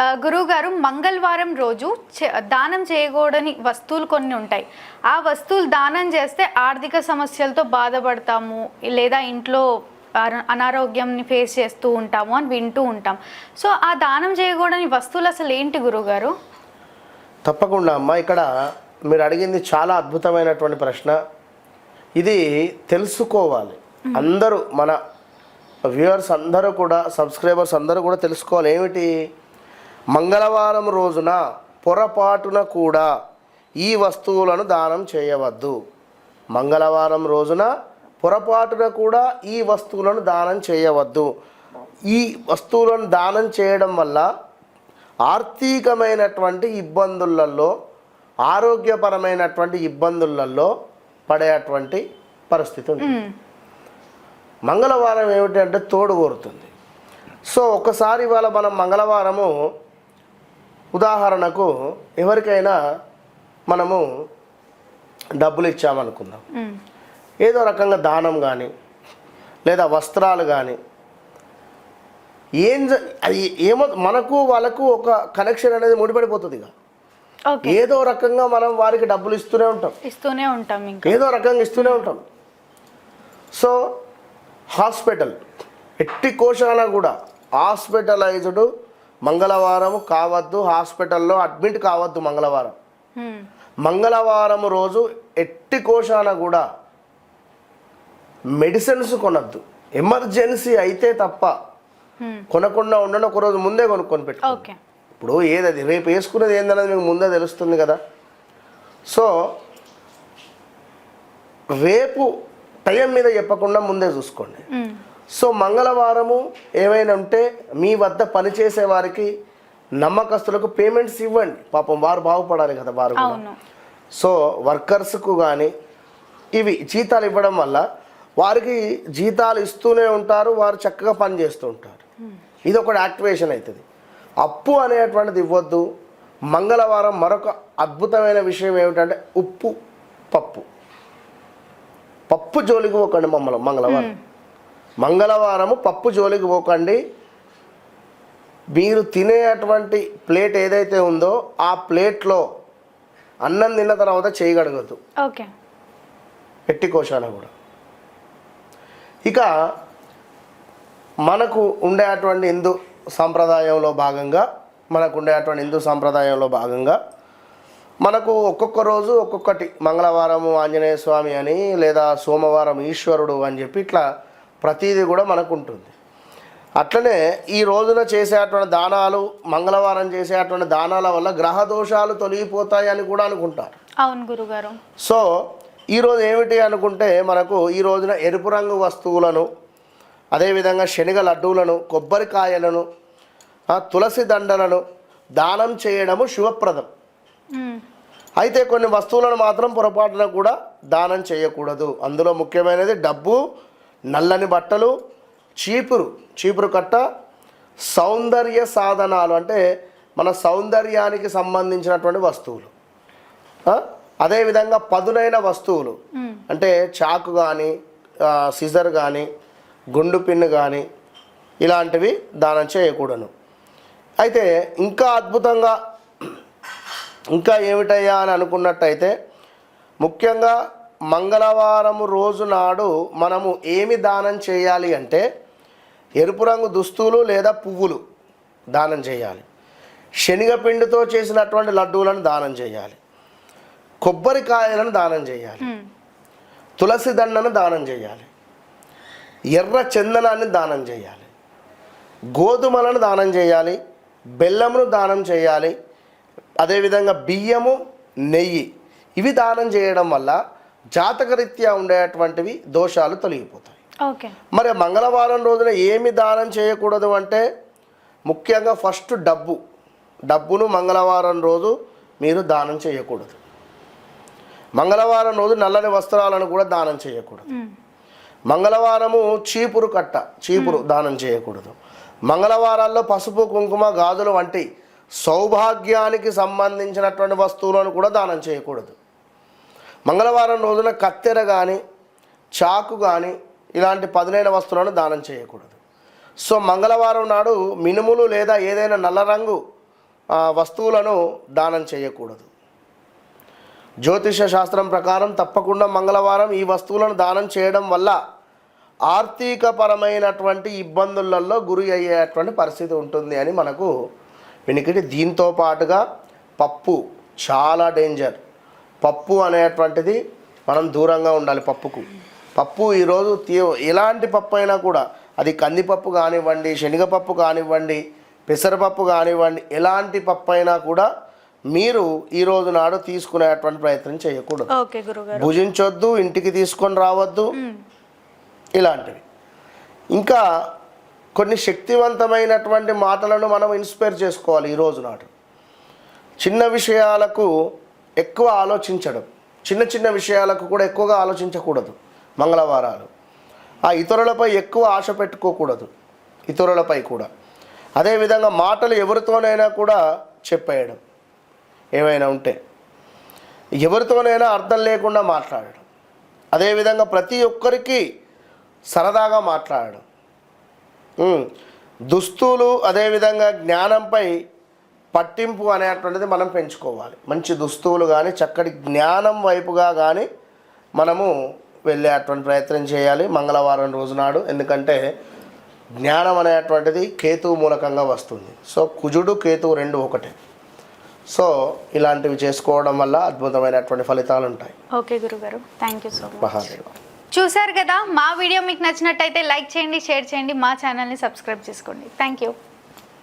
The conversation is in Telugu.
గురువు గారు మంగళవారం రోజు దానం చేయకూడని వస్తువులు కొన్ని ఉంటాయి. ఆ వస్తువులు దానం చేస్తే ఆర్థిక సమస్యలతో బాధపడతాము లేదా ఇంట్లో అన- అనారోగ్యంని ఫేస్ చేస్తూ ఉంటాము అని వింటూ ఉంటాం. సో ఆ దానం చేయకూడని వస్తువులు అసలు ఏంటి గురువుగారు? తప్పకుండా అమ్మ ఇక్కడ మీరు అడిగింది చాలా అద్భుతమైనటువంటి ప్రశ్న. ఇది తెలుసుకోవాలి. అందరూ మన వ్యూవర్స్ అందరూ కూడా సబ్స్క్రైబర్స్ అందరూ కూడా తెలుసుకోవాలి. ఏమిటి? మంగళవారం రోజున పొరపాటున కూడా ఈ వస్తువులను దానం చేయవద్దు. మంగళవారం రోజున పొరపాటున కూడా ఈ వస్తువులను దానం చేయవద్దు. ఈ వస్తువులను దానం చేయడం వల్ల ఆర్థికమైనటువంటి ఇబ్బందులలో ఆరోగ్యపరమైనటువంటి ఇబ్బందులలో పడేటువంటి పరిస్థితి ఉంది. మంగళవారం ఏమిటంటే తోడు కోరుతుంది. సో ఒకసారి ఇవాళ మనం మంగళవారము ఉదాహరణకు ఎవరికైనా మనము డబ్బులు ఇచ్చామనుకుందాం. ఏదో రకంగా దానం కానీ లేదా వస్త్రాలు కానీ ఏం అది ఏమో మనకు వాళ్ళకు ఒక కనెక్షన్ అనేది ముడిపడిపోతుంది ఇక. ఏదో రకంగా మనం వారికి డబ్బులు ఇస్తూనే ఉంటాం. ఇస్తూనే ఉంటాం ఇంకా. ఏదో రకంగా ఇస్తూనే ఉంటాం. సో హాస్పిటల్ ఎట్టి కోశాన కూడా హాస్పిటలైజ్డ్ మంగళవారం కావద్దు హాస్పిటల్లో అడ్మిట్ కావద్దు మంగళవారం. మంగళవారం రోజు ఎట్టి కోశాన కూడా మెడిసిన్స్ కొనద్దు. ఎమర్జెన్సీ అయితే తప్ప. కొనకుండా ఉండడం ఒక రోజు ముందే కొనుక్కొని పెట్టు ఇప్పుడు ఏదది? రేపు వేసుకునేది ఏందనేది మీకు ముందే తెలుస్తుంది కదా? సో రేపు టైం మీద చెప్పకుండా ముందే చూసుకోండి. సో మంగళవారము ఏమైనా ఉంటే మీ వద్ద పనిచేసే వారికి నమ్మకస్తులకు పేమెంట్స్ ఇవ్వండి. పాపం వారు బాగుపడాలి కదా వారు కూడా. సో వర్కర్స్కు కానీ ఇవి జీతాలు ఇవ్వడం వల్ల వారికి జీతాలు ఇస్తూనే ఉంటారు వారు చక్కగా పని చేస్తూ ఉంటారు. ఇది ఒక యాక్టివేషన్ అవుతుంది. అప్పు అనేటువంటిది ఇవ్వద్దు. మంగళవారం మరొక అద్భుతమైన విషయం ఏమిటంటే ఉప్పు పప్పు. పప్పు జోలికి పోకండి మమ్మల్ని మంగళవారం. మంగళవారము పప్పు జోలికి పోకండి. మీరు తినేటువంటి ప్లేట్ ఏదైతే ఉందో ఆ ప్లేట్లో అన్నం తిన్న తర్వాత చేయగడగద్దు. ఓకే. ఎట్టి కోశాన కూడా. ఇక మనకు ఉండేటువంటి హిందూ సాంప్రదాయంలో భాగంగా మనకు ఉండేటువంటి హిందూ సాంప్రదాయంలో భాగంగా మనకు ఒక్కొక్క రోజు ఒక్కొక్కటి మంగళవారము ఆంజనేయ స్వామి అని లేదా సోమవారం ఈశ్వరుడు అని చెప్పి ఇట్లా ప్రతీది కూడా మనకు ఉంటుంది అట్లనే ఈ రోజున చేసేటువంటి దానాలు మంగళవారం చేసేటువంటి దానాల వల్ల గ్రహ దోషాలు తొలగిపోతాయి అని కూడా అనుకుంటారు. అవును గురుగారు. సో ఈరోజు ఏమిటి అనుకుంటే మనకు ఈ రోజున ఎరుపు రంగు వస్తువులను అదేవిధంగా శనగ లడ్డూలను కొబ్బరికాయలను తులసి దండలను దానం చేయడము శుభప్రదం. అయితే కొన్ని వస్తువులను మాత్రం పొరపాటున కూడా దానం చేయకూడదు. అందులో ముఖ్యమైనది డబ్బు నల్లని బట్టలు చీపురు చీపురు కట్ట సౌందర్య సాధనాలు అంటే మన సౌందర్యానికి సంబంధించినటువంటి వస్తువులు? అదేవిధంగా పదునైన వస్తువులు. అంటే చాకు కానీ సిజర్ కానీ గుండు పిన్ను కానీ ఇలాంటివి దానం చేయకూడదు అయితే ఇంకా అద్భుతంగా ఇంకా ఏమిటయ్యా అని అనుకున్నట్టయితే ముఖ్యంగా మంగళవారం రోజు నాడు మనము ఏమి దానం చేయాలి అంటే ఎరుపు రంగు దుస్తులు లేదా పువ్వులు దానం చేయాలి. శనగపిండితో చేసినటువంటి లడ్డూలను దానం చేయాలి. కొబ్బరికాయలను దానం చేయాలి. తులసి దండను దానం చేయాలి. ఎర్ర చందనాన్ని దానం చేయాలి. గోధుమలను దానం చేయాలి. బెల్లమును దానం చేయాలి. అదేవిధంగా బియ్యము నెయ్యి ఇవి దానం చేయడం వల్ల జాతకరీత్యా ఉండేటువంటివి దోషాలు తొలగిపోతాయి. మరి మంగళవారం రోజున ఏమి దానం చేయకూడదు అంటే ముఖ్యంగా ఫస్ట్ డబ్బు. డబ్బును మంగళవారం రోజు మీరు దానం చేయకూడదు. మంగళవారం రోజు నల్లని వస్త్రాలను కూడా దానం చేయకూడదు. మంగళవారము చీపురు కట్ట చీపురు దానం చేయకూడదు. మంగళవారాల్లో పసుపు కుంకుమ గాజులు వంటి సౌభాగ్యానికి సంబంధించినటువంటి వస్తువులను కూడా దానం చేయకూడదు. మంగళవారం రోజున కత్తెర కానీ చాకు కానీ ఇలాంటి పదునైన వస్తువులను దానం చేయకూడదు. సో మంగళవారం నాడు మినుములు లేదా ఏదైనా నల్ల రంగు వస్తువులను దానం చేయకూడదు. జ్యోతిష శాస్త్రం ప్రకారం తప్పకుండా మంగళవారం ఈ వస్తువులను దానం చేయడం వల్ల ఆర్థికపరమైనటువంటి ఇబ్బందులలో గురి అయ్యేటువంటి పరిస్థితి ఉంటుంది అని మనకు వెనుకటి దీంతో పాటుగా పప్పు చాలా డేంజర్. పప్పు అనేటువంటిది మనం దూరంగా ఉండాలి పప్పుకు. పప్పు ఈరోజు తీ ఎలాంటి పప్పు అయినా కూడా అది కందిపప్పు కానివ్వండి శనగపప్పు కానివ్వండి పెసరపప్పు కానివ్వండి ఎలాంటి పప్పు అయినా కూడా మీరు ఈ రోజు నాడు తీసుకునేటువంటి ప్రయత్నం చేయకూడదు. భుజించొద్దు ఇంటికి తీసుకొని రావద్దు. ఇలాంటివి. ఇంకా కొన్ని శక్తివంతమైనటువంటి మాటలను మనం ఇన్స్పైర్ చేసుకోవాలి ఈ రోజు నాడు. చిన్న విషయాలకు ఎక్కువ ఆలోచించడం. చిన్న చిన్న విషయాలకు కూడా ఎక్కువగా ఆలోచించకూడదు మంగళవారాలు. ఆ ఇతరులపై ఎక్కువ ఆశ పెట్టుకోకూడదు. ఇతరులపై కూడా. అదేవిధంగా మాటలు ఎవరితోనైనా కూడా చెప్పేయడం. ఏమైనా ఉంటే. ఎవరితోనైనా అర్థం లేకుండా మాట్లాడడం. అదేవిధంగా ప్రతి ఒక్కరికి సరదాగా మాట్లాడడం. దుస్తులు అదేవిధంగా జ్ఞానంపై పట్టింపు అనేటువంటిది మనం పెంచుకోవాలి. మంచి దుస్తువులు కానీ చక్కటి జ్ఞానం వైపుగా కానీ మనము వెళ్ళేటువంటి ప్రయత్నం చేయాలి మంగళవారం రోజు నాడు. ఎందుకంటే జ్ఞానం అనేటువంటిది కేతువు మూలకంగా వస్తుంది. సో కుజుడు కేతువు రెండు ఒకటే. సో ఇలాంటివి చేసుకోవడం వల్ల అద్భుతమైనటువంటి ఫలితాలు ఉంటాయి ఓకే గురుగారు. Thank you so much. Mahadeva. చూశారు కదా మా వీడియో మీకు నచ్చినట్టయితే లైక్ చేయండి షేర్ చేయండి మా ఛానల్ని సబ్స్క్రైబ్ చేసుకోండి. Thank you.